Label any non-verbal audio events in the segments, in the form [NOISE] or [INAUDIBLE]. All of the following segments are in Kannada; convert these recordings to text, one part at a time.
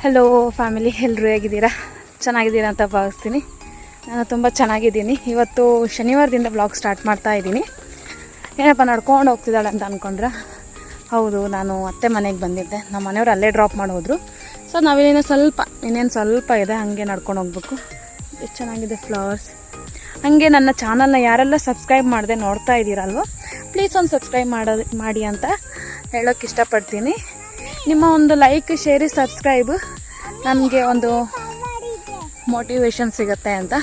ಹಲೋ ಫ್ಯಾಮಿಲಿ ಎಲ್ಲರೂ ಹೇಗಿದ್ದೀರಾ? ಚೆನ್ನಾಗಿದ್ದೀರಾ ಅಂತ ಭಾವಿಸ್ತೀನಿ. ನಾನು ತುಂಬ ಚೆನ್ನಾಗಿದ್ದೀನಿ. ಇವತ್ತು ಶನಿವಾರದಿಂದ ಬ್ಲಾಗ್ ಸ್ಟಾರ್ಟ್ ಮಾಡ್ತಾ ಇದ್ದೀನಿ. ಏನಪ್ಪ ನಡ್ಕೊಂಡು ಹೋಗ್ತಿದ್ದಾಳೆ ಅಂತ ಅಂದ್ಕೊಂಡ್ರೆ ಹೌದು, ನಾನು ಅತ್ತೆ ಮನೆಗೆ ಬಂದಿದ್ದೆ. ನಮ್ಮ ಮನೆಯವರು ಅಲ್ಲೇ ಡ್ರಾಪ್ ಮಾಡೋದ್ರು. ಸೊ ನಾವಿಲ್ಲಿನ ಸ್ವಲ್ಪ, ಇನ್ನೇನು ಸ್ವಲ್ಪ ಇದೆ, ಹಾಗೆ ನಡ್ಕೊಂಡು ಹೋಗ್ಬೇಕು. ಎಷ್ಟು ಚೆನ್ನಾಗಿದೆ ಫ್ಲವರ್ಸ್ ಹಾಗೆ ನನ್ನ ಚಾನಲ್ನ ಯಾರೆಲ್ಲ ಸಬ್ಸ್ಕ್ರೈಬ್ ಮಾಡದೆ ನೋಡ್ತಾ ಇದ್ದೀರಲ್ವ ಪ್ಲೀಸ್ ಒಂದು ಸಬ್ಸ್ಕ್ರೈಬ್ ಮಾಡೋದು ಮಾಡಿ ಅಂತ ಹೇಳೋಕ್ಕೆ ಇಷ್ಟಪಡ್ತೀನಿ. ನಿಮ್ಮ ಒಂದು ಲೈಕ್ ಶೇರಿ ಸಬ್ಸ್ಕ್ರೈಬ್ ನನಗೆ ಒಂದು ಮೋಟಿವೇಶನ್ ಸಿಗುತ್ತೆ ಅಂತ.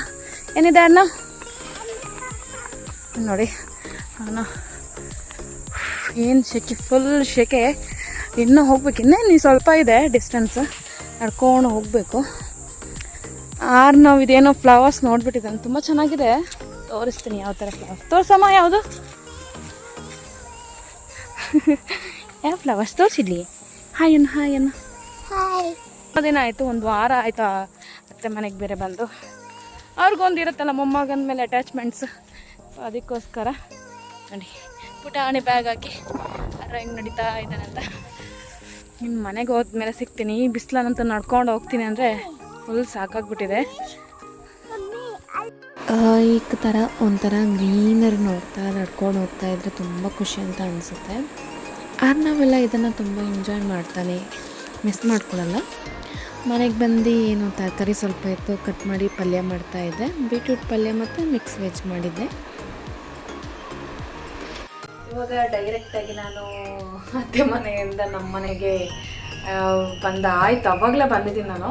ಏನಿದೆ ಅಣ್ಣ? ನೋಡಿ, ಅಣ್ಣ. ಏನು ಶೆಕೆ ಫುಲ್ ಶೆಕೆ. ಇನ್ನೂ ಹೋಗ್ಬೇಕು ಇನ್ನೇನು ಸ್ವಲ್ಪ ಇದೆ ಡಿಸ್ಟೆನ್ಸ್ ನಡ್ಕೊಂಡು ಹೋಗಬೇಕು. ಆರು ನಾವು ಇದೇನೋ ಫ್ಲವರ್ಸ್ ನೋಡ್ಬಿಟ್ಟಿದ್ದಾನೆ. ತುಂಬ ಚೆನ್ನಾಗಿದೆ. ತೋರಿಸ್ತೀನಿ ಯಾವ ಥರ ಫ್ಲವರ್ಸ್ ತೋರ್ಸಮ್ಮ ಯಾವುದು? [LAUGHS] ಯಾವ ಫ್ಲವರ್ಸ್ ತೋರಿಸಿದ್ಲಿ ಹಾಯ್ ಅನ್ನ ಹಾಯ್ ಅನ್ನ ಹಾಯ್ ದಿನ ಆಯಿತು, ಒಂದು ವಾರ ಆಯಿತು? ಅತ್ತೆ ಮನೆಗೆ ಬೇರೆ ಬಂದು. ಅವ್ರಿಗೊಂದು ಇರುತ್ತಲ್ಲ ಮೊಮ್ಮಗನ ಮೇಲೆ ಅಟ್ಯಾಚ್ಮೆಂಟ್ಸ್ ಅದಕ್ಕೋಸ್ಕರ ನೋಡಿ, ಪುಟಾಣಿ ಬ್ಯಾಗ್ ಹಾಕಿ ಅರ ಹೆಂಗೆ ನಡೀತಾ ಇದ್ದಾನಂತ ನಿಮ್ಮ ಮನೆಗೆ ಹೋದ್ಮೇಲೆ ಸಿಗ್ತೀನಿ. ಈ ಬಿಸಿಲನ್ನಂತೂ ನಡ್ಕೊಂಡು ಹೋಗ್ತೀನಿ ಅಂದರೆ ಫುಲ್ ಸಾಕಾಗ್ಬಿಟ್ಟಿದೆ. ಈ ಥರ ಒಂಥರ ಗ್ರೀನರಿ ನೋಡ್ತಾ ನಡ್ಕೊಂಡು ಹೋಗ್ತಾ ಇದ್ರೆ ತುಂಬ ಖುಷಿ ಅಂತ ಅನಿಸುತ್ತೆ. ಆದ್ರೆ ನಾವೆಲ್ಲ ಇದನ್ನು ತುಂಬ ಎಂಜಾಯ್ ಮಾಡ್ತಾನೆ. ಮಿಸ್ ಮಾಡ್ಕೊಳ್ಳಲ್ಲ ಮನೆಗೆ ಬಂದು ಏನು ತರಕಾರಿ ಸ್ವಲ್ಪ ಇತ್ತು ಕಟ್ ಮಾಡಿ ಪಲ್ಯ ಮಾಡ್ತಾ ಇದ್ದೆ. ಬೀಟ್ರೂಟ್ ಪಲ್ಯ ಮತ್ತು ಮಿಕ್ಸ್ ವೆಜ್ ಮಾಡಿದ್ದೆ. ಇವಾಗ ಡೈರೆಕ್ಟಾಗಿ ನಾನು ಅತ್ತೆ ಮನೆಯಿಂದ ನಮ್ಮ ಮನೆಗೆ ಬಂದ ಆಯ್ತು. ಅವಾಗಲೇ ಬಂದಿದ್ದೀನಿ ನಾನು.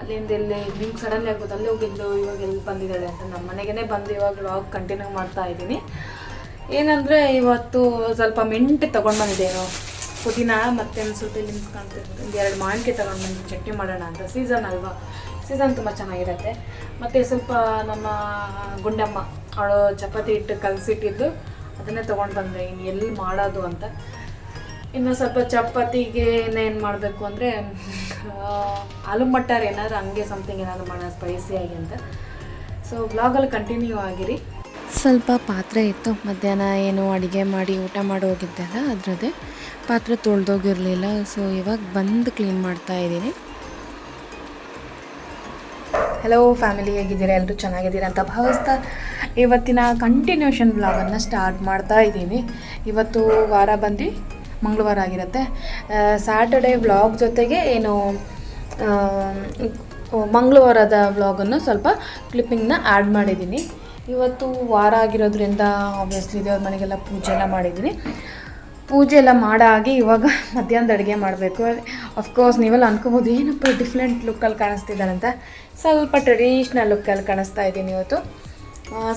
ಅಲ್ಲಿಂದ ಇಲ್ಲಿ ನಿಮ್ಗೆ ಸಡನ್ಲಿ ಆಗ್ಬೋದು ಅಲ್ಲಿ ಹೋಗಿದ್ದು. ಇವಾಗ ಎಲ್ಲಿ ಬಂದಿದ್ದಾಳೆ ಅಂತ. ನಮ್ಮ ಮನೆಗೇ ಬಂದು ಇವಾಗ ವ್ಲಾಗ್ ಕಂಟಿನ್ಯೂ ಮಾಡ್ತಾ ಇದ್ದೀನಿ. ಏನಂದರೆ ಇವತ್ತು ಸ್ವಲ್ಪ ಮೆಂಟ್ ತೊಗೊಂಡು ಬಂದಿದ್ದೇನು ಪುದೀನ ಮತ್ತೆ ಒಂದು ಸ್ವಲ್ಪ ಇಲ್ಲಿ ಒಂದು ಎರಡು ಮಾವಿನಕಾಯಿ ತಗೊಂಡು ಬಂದು ಚಟ್ನಿ ಮಾಡೋಣ ಅಂತ. ಸೀಸನ್ ಅಲ್ವಾ? ಸೀಸನ್ ತುಂಬ ಚೆನ್ನಾಗಿರುತ್ತೆ. ಮತ್ತು ಸ್ವಲ್ಪ ನಮ್ಮ ಗುಂಡಮ್ಮ, ಅವಳು ಚಪಾತಿ ಹಿಟ್ಟು ಕಲಸಿಟ್ಟಿದ್ದು, ಅದನ್ನೇ ತೊಗೊಂಡು ಬಂದೆ. ಇನ್ನು ಎಲ್ಲಿ ಮಾಡೋದು ಅಂತ. ಇನ್ನು ಸ್ವಲ್ಪ ಚಪಾತಿಗೆ ಏನು ಮಾಡಬೇಕು ಅಂದರೆ ಆಲೂ ಮಟ್ಟಾರ್ ಏನಾದ್ರು ಹಂಗೆ ಸಮಥಿಂಗ್ ಏನಾದ್ರು ಮಾಡೋಣ ಸ್ಪೈಸಿಯಾಗಿ ಅಂತ. ಸೊ ಬ್ಲಾಗಲ್ಲಿ ಕಂಟಿನ್ಯೂ ಆಗಿರಿ. ಸ್ವಲ್ಪ ಪಾತ್ರೆ ಇತ್ತು. ಮಧ್ಯಾಹ್ನ ಏನು ಅಡುಗೆ ಮಾಡಿ ಊಟ ಮಾಡಿ ಹೋಗಿದ್ದೆಲ್ಲ ಅದರದ್ದೇ ಪಾತ್ರೆ ತೊಳೆದೋಗಿರಲಿಲ್ಲ. ಸೊ ಇವಾಗ ಬಂದು ಕ್ಲೀನ್ ಮಾಡ್ತಾ ಇದ್ದೀನಿ. ಹಲೋ ಫ್ಯಾಮಿಲಿ ಹೇಗಿದ್ದೀರಾ? ಎಲ್ಲರೂ ಚೆನ್ನಾಗಿದ್ದೀರಾ ಅಂತ ಭಾವಿಸ್ತಾ ಇವತ್ತಿನ ಕಂಟಿನ್ಯೂಷನ್ ಬ್ಲಾಗನ್ನು ಸ್ಟಾರ್ಟ್ ಮಾಡ್ತಾ ಇದ್ದೀನಿ. ಇವತ್ತು ವಾರ ಬಂದು ಮಂಗಳವಾರ ಆಗಿರುತ್ತೆ. ಸ್ಯಾಟರ್ಡೇ ವ್ಲಾಗ್ ಜೊತೆಗೆ ಏನು ಮಂಗಳವಾರದ ವ್ಲಾಗನ್ನು ಸ್ವಲ್ಪ ಕ್ಲಿಪ್ಪಿಂಗ್ನ ಆ್ಯಡ್ ಮಾಡಿದ್ದೀನಿ. ಇವತ್ತು ವಾರ ಆಗಿರೋದ್ರಿಂದ ಆಬ್ವಿಯಸ್ಲಿ ದೇವ್ರ ಮನೆಗೆಲ್ಲ ಪೂಜೆ ಎಲ್ಲ ಮಾಡಿದ್ದೀನಿ. ಪೂಜೆ ಎಲ್ಲ ಮಾಡಾಗಿ ಇವಾಗ ಮಧ್ಯಾಹ್ನದ ಅಡುಗೆ ಮಾಡಬೇಕು. ಅಫ್ಕೋರ್ಸ್ ನೀವೆಲ್ಲ ಅನ್ಕೋಬೋದು, ಏನಪ್ಪ ಡಿಫ್ರೆಂಟ್ ಲುಕ್ಕಲ್ಲಿ ಕಾಣಿಸ್ತಿದ್ದಾರಂತ. ಸ್ವಲ್ಪ ಟ್ರೆಡಿಷ್ನಲ್ ಲುಕ್ಕಲ್ಲಿ ಕಾಣಿಸ್ತಾ ಇದ್ದೀನಿ ಇವತ್ತು.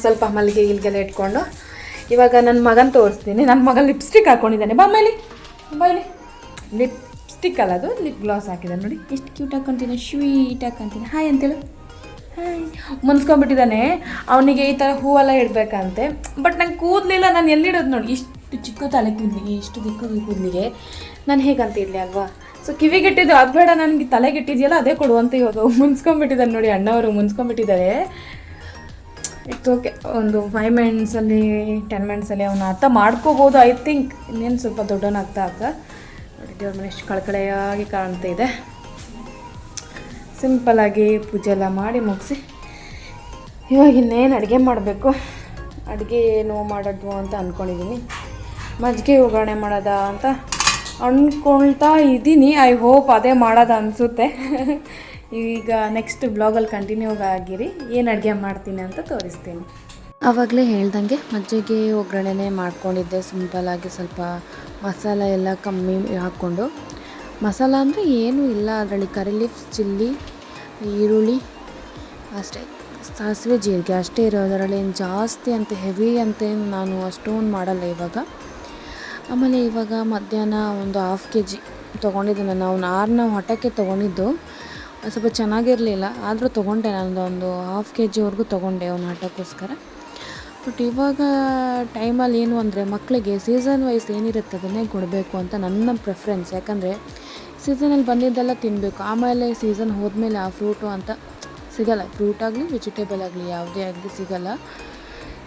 ಸ್ವಲ್ಪ ಮಲ್ಲಿಗೆ ಇಲ್ಲಿಗೆಲ್ಲ ಇಟ್ಕೊಂಡು. ಇವಾಗ ನನ್ನ ಮಗನ ತೋರಿಸ್ತೀನಿ. ನನ್ನ ಮಗ ಲಿಪ್ಸ್ಟಿಕ್ ಹಾಕ್ಕೊಂಡಿದ್ದಾನೆ ಬಾ, ಮೇಲೆ. ಬೈಲಿ ಲಿಪ್ಸ್ಟಿಕ್ ಅಲ್ಲ ಅದು ಲಿಪ್ ಗ್ಲಾಸ್ ಹಾಕಿದ್ದಾನೆ ನೋಡಿ. ಎಷ್ಟು ಕ್ಯೂಟ್ ಹಾಕ್ಕೊಂತೀನಿ ಸ್ವೀಟ್ ಹಾಕ್ಕೊಂತೀನಿ ಹಾಯ್ ಅಂತೇಳು. ಮುನ್ಸ್ಕೊಂಡ್ಬಿಟ್ಟಿದ್ದಾನೆ. ಅವನಿಗೆ ಈ ಥರ ಹೂವೆಲ್ಲ ಇಡಬೇಕಂತೆ. ಬಟ್ ನಂಗೆ ಕೂದಲಿಲ್ಲ, ನಾನು ಎಲ್ಲಿಡೋದು ನೋಡಿ. ಇಷ್ಟು ಚಿಕ್ಕ ತಲೆ ಕೂದಲಿಗೆ, ಇಷ್ಟು ದಿಕ್ಕು ಕೂದಲಿಗೆ. ನಾನು ಹೇಗಂತ ಇರಲಿ ಅಲ್ವಾ? ಸೊ ಕಿವಿಗೆಟ್ಟಿದ್ದು ಅದು ಬೇಡ, ನನಗೆ ತಲೆಗೆಟ್ಟಿದೆಯಲ್ಲ, ಅದೇ ಕೊಡು ಅಂತ ಇವಾಗ ಮುನ್ಸ್ಕೊಂಡ್ಬಿಟ್ಟಿದ್ದಾನೆ ನೋಡಿ ಅಣ್ಣವರು ಮುನ್ಸ್ಕೊಂಡ್ಬಿಟ್ಟಿದ್ದಾರೆ. ಇಟ್ಸ್ ಓಕೆ ಒಂದು ಫೈವ್ ಮಿನಿಟ್ಸಲ್ಲಿ ಟೆನ್ ಮಿನಿಟ್ಸಲ್ಲಿ ಅವನ ಅರ್ಥ ಮಾಡ್ಕೋಬೋದು ಐ ಥಿಂಕ್ ಇನ್ನೇನು ಸ್ವಲ್ಪ ದೊಡ್ಡವನಾಗ್ತಾ ಆಗ್ತಾ ನೋಡಿ, ದೇವ್ರ ಮನೆ ಎಷ್ಟು ಕಳಕಳೆಯಾಗಿ ಕಾಣ್ತಾ ಇದೆ. ಸಿಂಪಲಾಗಿ ಪೂಜೆ ಎಲ್ಲ ಮಾಡಿ ಮುಗಿಸಿ. ಇವಾಗ ಇನ್ನೇನು ಅಡುಗೆ ಮಾಡಬೇಕು? ಅಡುಗೆ ಏನು ಮಾಡೋದು ಅಂತ ಅಂದ್ಕೊಂಡಿದ್ದೀನಿ ಮಜ್ಜಿಗೆ ಒಗ್ಗರಣೆ ಮಾಡೋದ ಅಂತ ಅಂದ್ಕೊಳ್ತಾ ಇದ್ದೀನಿ. ಐ ಹೋಪ್ ಅದೇ ಮಾಡೋದು ಅನಿಸುತ್ತೆ. ಈಗ ನೆಕ್ಸ್ಟ್ ಬ್ಲಾಗಲ್ಲಿ ಕಂಟಿನ್ಯೂ ಆಗಿರಿ. ಏನು ಅಡುಗೆ ಮಾಡ್ತೀನಿ ಅಂತ ತೋರಿಸ್ತೀನಿ. ಆವಾಗಲೇ ಹೇಳ್ದಂಗೆ ಮಜ್ಜಿಗೆ ಒಗ್ಗರಣೆ ಮಾಡ್ಕೊಂಡಿದ್ದೆ. ಸಿಂಪಲಾಗಿ ಸ್ವಲ್ಪ ಮಸಾಲ ಎಲ್ಲ ಕಮ್ಮಿ ಹಾಕ್ಕೊಂಡು. ಮಸಾಲ ಅಂದರೆ ಏನೂ ಇಲ್ಲ. ಅದರಲ್ಲಿ ಕರಿ ಚಿಲ್ಲಿ ಈರುಳ್ಳಿ, ಅಷ್ಟೇ. ಸಾಸಿವೆ ಜೀರಿಗೆ ಅಷ್ಟೇ ಇರೋದರಲ್ಲಿ ಏನು ಜಾಸ್ತಿ ಅಂತ ಹೆವಿ ಅಂತ ಏನು ನಾನು ಅಷ್ಟೊಂದು ಮಾಡಲ್ಲ ಇವಾಗ. ಆಮೇಲೆ ಇವಾಗ ಮಧ್ಯಾಹ್ನ ಒಂದು ಹಾಫ್ ಕೆ ಜಿ ತೊಗೊಂಡಿದ್ದೆ ನಾನು ಅವ್ನು ಆರನ್ನ ಹೊಟ್ಟಕ್ಕೆ ತೊಗೊಂಡಿದ್ದು ಸ್ವಲ್ಪ ಚೆನ್ನಾಗಿರಲಿಲ್ಲ. ಆದರೂ ತೊಗೊಂಡೆ ನಾನು ಒಂದು ಹಾಫ್ ಕೆ ಜಿವರೆಗೂ ತೊಗೊಂಡೆ ಅವ್ನ ಹಠಕ್ಕೋಸ್ಕರ ಬಟ್ ಇವಾಗ ಟೈಮಲ್ಲಿ ಏನು ಅಂದರೆ ಮಕ್ಕಳಿಗೆ ಸೀಸನ್ ವೈಸ್ ಏನಿರುತ್ತೆ ಅದನ್ನೇ ಕೊಡಬೇಕು ಅಂತ ನನ್ನ ಪ್ರಿಫ್ರೆನ್ಸ್ ಯಾಕಂದರೆ ಸೀಸನಲ್ಲಿ ಬಂದಿದ್ದೆಲ್ಲ ತಿನ್ನಬೇಕು ಆಮೇಲೆ ಸೀಸನ್ ಹೋದ್ಮೇಲೆ ಆ ಫ್ರೂಟು ಅಂತ ಸಿಗಲ್ಲ. ಫ್ರೂಟ್ ಆಗಲಿ ವೆಜಿಟೇಬಲ್ ಆಗಲಿ, ಯಾವುದೇ ಆಗಲಿ ಸಿಗಲ್ಲ.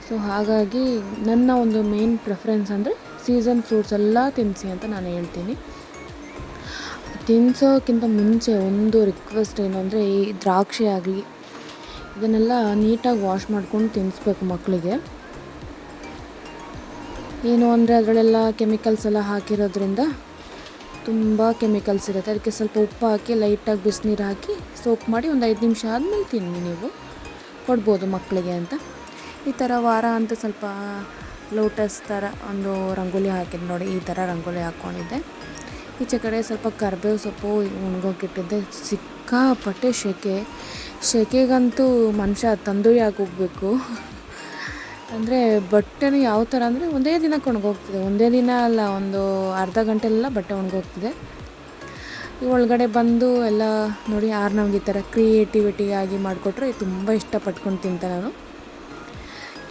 ಸೊ ಹಾಗಾಗಿ ನನ್ನ ಒಂದು ಮೇನ್ ಪ್ರಿಫರೆನ್ಸ್ ಅಂದರೆ ಸೀಸನ್ ಫ್ರೂಟ್ಸ್ ಎಲ್ಲ ತಿನ್ನಿಸಿ ಅಂತ ನಾನು ಹೇಳ್ತೀನಿ. ತಿನ್ಸೋಕ್ಕಿಂತ ಮುಂಚೆ ಒಂದು ರಿಕ್ವೆಸ್ಟ್ ಏನು ಅಂದರೆ ಈ ದ್ರಾಕ್ಷಿ ಆಗಲಿ, ಇದನ್ನೆಲ್ಲ ನೀಟಾಗಿ ವಾಶ್ ಮಾಡ್ಕೊಂಡು ತಿನ್ನಿಸ್ಬೇಕು ಮಕ್ಕಳಿಗೆ ಏನು ಅಂದರೆ ಅದರಲ್ಲೆಲ್ಲ ಕೆಮಿಕಲ್ಸ್ ಎಲ್ಲ ಹಾಕಿರೋದ್ರಿಂದ ತುಂಬ ಕೆಮಿಕಲ್ಸ್ ಇರುತ್ತೆ. ಅದಕ್ಕೆ ಸ್ವಲ್ಪ ಉಪ್ಪು ಹಾಕಿ ಲೈಟಾಗಿ ಬಿಸಿನೀರು ಹಾಕಿ ಸೋಪ್ ಮಾಡಿ ಒಂದು ಐದು ನಿಮಿಷ ಆದಮೇಲೆ ತಿನ್ನಿ ನೀವು. ಕೊಡ್ಬೋದು ಮಕ್ಕಳಿಗೆ ಅಂತ. ಈ ಥರ ವಾರ ಅಂತ ಸ್ವಲ್ಪ ಲೋಟಸ್ ಥರ ಒಂದು ರಂಗೋಲಿ ಹಾಕಿದ್ದು ನೋಡಿ, ಈ ಥರ ರಂಗೋಲಿ ಹಾಕ್ಕೊಂಡಿದ್ದೆ ಈಚೆ ಕಡೆ ಸ್ವಲ್ಪ ಕರ್ಬೇವು ಸೊಪ್ಪು ಒಣಗೋಗಿಟ್ಟಿದ್ದೆ ಸಿಕ್ಕಾಪಟ್ಟೆ ಸೆಕೆ ಸೆಕೆಗಂತೂ ಮನುಷ್ಯ ತಂದೂರಿ ಆಗೋಗ್ಬೇಕು. ಅಂದರೆ ಬಟ್ಟೆನೂ ಯಾವ ಥರ ಅಂದರೆ ಒಂದೇ ದಿನಕ್ಕೆ ಒಣಗೋಗ್ತಿದೆ ಒಂದೇ ದಿನ ಅಲ್ಲ, ಒಂದು ಅರ್ಧ ಗಂಟೆಲೆಲ್ಲ ಬಟ್ಟೆ ಒಣಗೋಗ್ತಿದೆ. ಈ ಒಳಗಡೆ ಬಂದು ಎಲ್ಲ ನೋಡಿ ಯಾರು ನಮ್ಗೆ ಈ ಥರ ಕ್ರಿಯೇಟಿವಿಟಿ ಆಗಿ ಮಾಡಿಕೊಟ್ರೆ ತುಂಬ ಇಷ್ಟಪಟ್ಕೊಂಡು ತಿಂತೆ ನಾನು.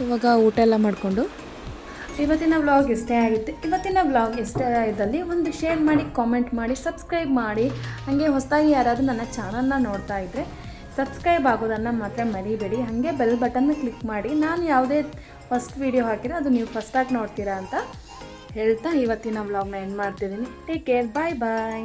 ಇವಾಗ ಊಟ ಎಲ್ಲ ಮಾಡಿಕೊಂಡು. ಇವತ್ತಿನ ವ್ಲಾಗ್ ಇಷ್ಟೇ ಆಗಿತ್ತು, ಇವತ್ತಿನ ವ್ಲಾಗ್ ಇಷ್ಟೇ ಇದ್ದಲ್ಲಿ ಒಂದು ಶೇರ್ ಮಾಡಿ ಕಾಮೆಂಟ್ ಮಾಡಿ ಸಬ್ಸ್ಕ್ರೈಬ್ ಮಾಡಿ. ಹಾಗೆ ಹೊಸದಾಗಿ ಯಾರಾದರೂ ನನ್ನ ಚಾನಲ್ನ ನೋಡ್ತಾ ಇದ್ದರೆ ಸಬ್ಸ್ಕ್ರೈಬ್ ಆಗೋದನ್ನು ಮಾತ್ರ ಮರಿಬೇಡಿ. ಹಾಗೆ ಬೆಲ್ ಬಟನ್ನ ಕ್ಲಿಕ್ ಮಾಡಿ. ನಾನು ಯಾವುದೇ ಫಸ್ಟ್ ವೀಡಿಯೋ ಹಾಕಿದ್ರೆ ಅದು ನೀವು ಫಸ್ಟಾಗಿ ನೋಡ್ತೀರಾ ಅಂತ ಹೇಳ್ತಾ ಇವತ್ತಿನ ವ್ಲಾಗ್ನ ಎಂಡ್ ಮಾಡ್ತಿದ್ದೀನಿ. ಟೇಕ್ ಕೇರ್ ಬಾಯ್ ಬಾಯ್